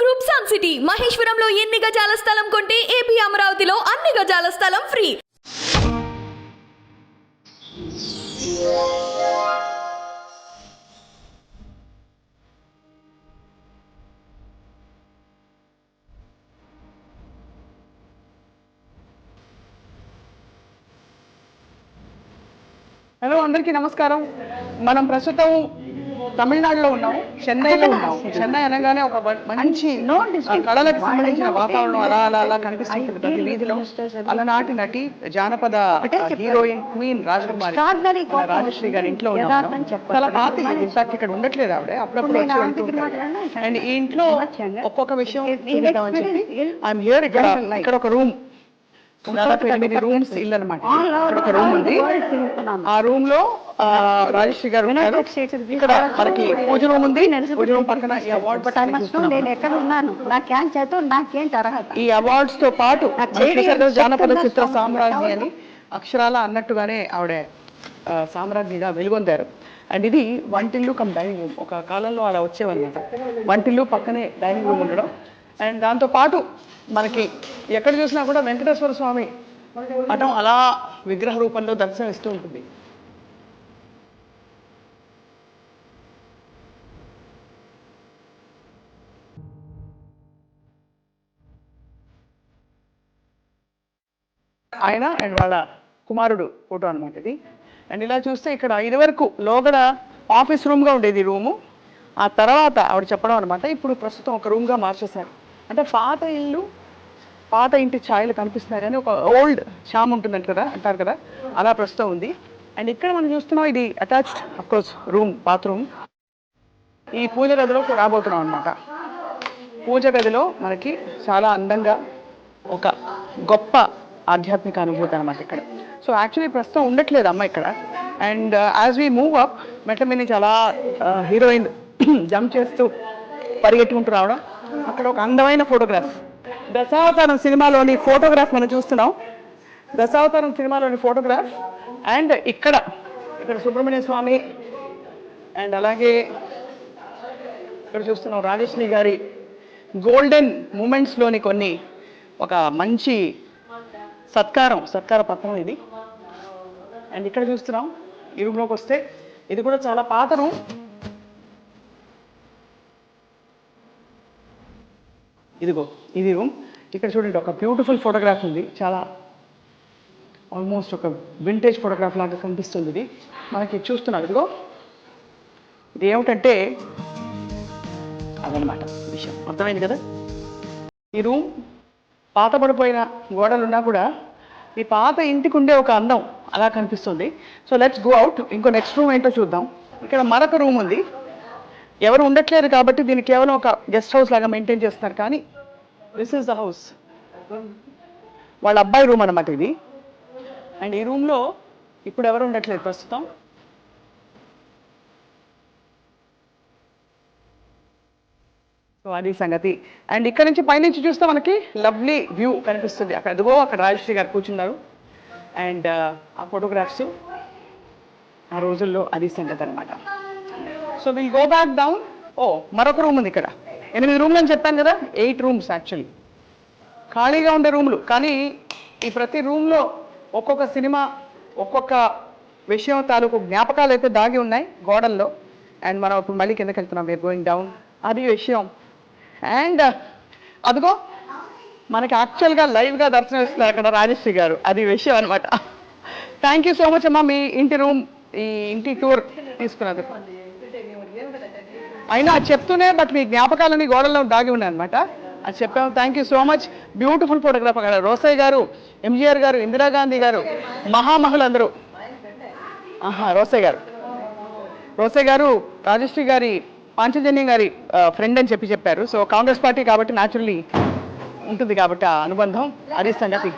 Group sun city మహేశ్వరంలో ఎన్ని గజాల స్థలం కొంటే ఏపీ అమరావతిలో అన్ని గజాల స్థలం ఫ్రీ హలో అందరికీ నమస్కారం. మనం ప్రస్తుతం తమిళనాడులో ఉన్నాం చెన్నైలో ఉన్నాం. చెన్నై అనగానే ఒక మంచి కళలకు సంబంధించిన వాతావరణం అలా అలా అలా కనిపిస్తుంది ప్రతి వీధిలో అలనాటి నటి జానపద హీరోయిన్ క్వీన్ రాజకుమారి రాజశ్రీ గారి ఇంట్లో ఉన్నాం చాలా పాత ఇన్ఫాక్ట్ ఇక్కడ ఉండట్లేదు ఆవిడ. అప్పుడప్పుడు వచ్చి. అండ్ ఈ ఇంట్లో ఒక్కొక్క విషయం చెప్పి ఐఎమ్ హియర్ ఇక్కడ ఇక్కడ ఒక రూమ్ దాదాపు ఎనిమిది రూమ్స్ ఇల్లు అనమాట ఒక రూమ్ ఉంది. ఆ రూమ్లో రాజశ్రీ గారు. ఇక్కడ మనకి పూజ రూమ్ ఉంది. పూజ రూమ్ పక్కన ఈ అవార్డ్ నేను ఎక్కడ ఉన్నాను? నాకేం చేతో నాకేంటి అర్హత ఈ అవార్డ్స్తో పాటు నాకు జానపద చిత్ర స్వామి. సామ్రాజ్ఞి అని అక్షరాల అన్నట్టుగానే ఆవిడ సామ్రాజ్ఞిగా వెలుగొందారు. అండ్ ఇది వంటిల్లు కమ్ డైనింగ్ రూమ్. ఒక కాలంలో అలా వచ్చేవన్నమాట. వంటిల్లు పక్కనే డైనింగ్ రూమ్ ఉండడం. అండ్ దాంతో పాటు మనకి ఎక్కడ చూసినా కూడా వెంకటేశ్వర స్వామి పటం అలా విగ్రహ రూపంలో దర్శనం ఇస్తూ ఉంటుంది. ఆయన అండ్ వాళ్ళ కుమారుడు ఫోటో అన్నమాట ఇది. అండ్ ఇలా చూస్తే ఇక్కడ ఇదివరకు లోగడ ఆఫీస్ రూమ్గా ఉండేది రూము. ఆ తర్వాత ఆవిడ చెప్పడం అనమాట ఇప్పుడు ప్రస్తుతం ఒక రూమ్గా మార్చేశారు. అంటే పాత ఇల్లు పాత ఇంటి ఛాయలు కనిపిస్తున్నాయి కానీ ఒక ఓల్డ్ షామ్ ఉంటుందంట కదా అంటారు కదా అలా ప్రస్తుతం ఉంది. అండ్ ఇక్కడ మనం చూస్తున్నాం ఇది అటాచ్డ్ అఫ్కోర్స్ రూమ్ బాత్రూమ్ ఈ పూజ గదిలోకి రాబోతున్నాం అనమాట పూజ గదిలో మనకి చాలా అందంగా ఒక గొప్ప ఆధ్యాత్మిక అనుభూతి అనమాట ఇక్కడ. సో యాక్చువల్లీ ప్రస్తుతం ఉండట్లేదు అమ్మ ఇక్కడ. And as we move up మెట్ల మీద చాలా హీరోయిన్ జంప్ చేస్తూ పరిగెట్టుకుంటూ రావడం అక్కడ ఒక అందమైన ఫోటోగ్రాఫ్ దశావతారం సినిమాలోని ఫోటోగ్రాఫ్ మనం చూస్తున్నాం. దశావతారం సినిమాలోని ఫోటోగ్రాఫ్ అండ్ ఇక్కడ ఇక్కడ సుబ్రహ్మణ్య స్వామి అండ్ అలాగే ఇక్కడ చూస్తున్నాం రాజేష్ని గారి గోల్డెన్ మూమెంట్స్లోని కొన్ని ఒక మంచి సత్కారం సత్కార పత్రం ఇది. అండ్ ఇక్కడ చూస్తున్నాం ఈ రూమ్లోకి వస్తే ఇది కూడా చాలా పాత రూమ్ ఇదిగో ఇది రూమ్ ఇక్కడ చూడండి ఒక బ్యూటిఫుల్ ఫోటోగ్రాఫ్ ఉంది. చాలా ఆల్మోస్ట్ ఒక వింటేజ్ ఫోటోగ్రాఫ్ లాగా కనిపిస్తుంది ఇది. మనకి చూస్తున్నారు ఇదిగో. ఇది ఏమిటంటే అదనమాట విషయం. అర్థమైంది కదా? ఈ రూమ్ పాత పడిపోయిన గోడలున్నా కూడా ఈ పాత ఇంటికి ఉండే ఒక అందం అలా కనిపిస్తుంది. సో లెట్స్ గో అవుట్ ఇంకో నెక్స్ట్ రూమ్ ఏంటో చూద్దాం. ఇక్కడ మరొక రూమ్ ఉంది. ఎవరు ఉండట్లేరు కాబట్టి దీన్ని కేవలం ఒక గెస్ట్ హౌస్ లాగా మెయింటైన్ చేస్తున్నారు. కానీ దిస్ ఇస్ ద హౌస్ వాళ్ళ అబ్బాయి రూమ్ అన్నమాట ఇది. అండ్ ఈ రూమ్లో ఇప్పుడు ఎవరు ఉండట్లేదు ప్రస్తుతం. సో అది సంగతి. అండ్ ఇక్కడ నుంచి పైనుంచి చూస్తే మనకి లవ్లీ వ్యూ కనిపిస్తుంది. అక్కడ అదిగో అక్కడ రాజశ్రీ గారు కూర్చున్నారు. అండ్ ఆ ఫోటోగ్రాఫ్స్ ఆ రోజుల్లో అది సంగతి అనమాట so will go back down ఓ మరొక రూమ్ ఉంది ఇక్కడ. ఎనిమిది రూమ్లు అని చెప్పాను కదా? ఎయిట్ రూమ్స్ యాక్చువల్లీ ఖాళీగా ఉండే రూమ్లు కానీ ఈ ప్రతి రూమ్లో ఒక్కొక్క సినిమా ఒక్కొక్క విషయం తాలూకు జ్ఞాపకాలు అయితే దాగి ఉన్నాయి గోడల్లో. అండ్ మనం ఇప్పుడు మళ్ళీ కిందకి వెళ్తున్నాం. వేర్ గోయింగ్ డౌన్ అది విషయం. అండ్ అదిగో మనకి యాక్చువల్గా లైవ్గా దర్శనం ఇస్తున్నారు అక్కడ రాజశ్రీ గారు. అది విషయం అనమాట థ్యాంక్ యూ సో మచ్ అమ్మా. మీ ఇంటి రూమ్ ఈ ఇంటి టూర్ తీసుకున్నది అయినా అది చెప్తూనే బట్ మీ జ్ఞాపకాలన్నీ గోడల్లో దాగి ఉన్నాయి అనమాట అది చెప్పాము. Thank you so much beautiful photographer గారు రోసయ్య గారు ఎంజీఆర్ గారు ఇందిరాగాంధీ గారు మహామహులందరూ. ఆహా రోసయ్య గారు. రోసయ్య గారు రాజశ్రీ గారి పాంచజన్యం గారి ఫ్రెండ్ అని చెప్పి చెప్పారు. సో కాంగ్రెస్ పార్టీ కాబట్టి న్యాచురలీ ఉంటుంది కాబట్టి ఆ అనుబంధం అది సంగతి.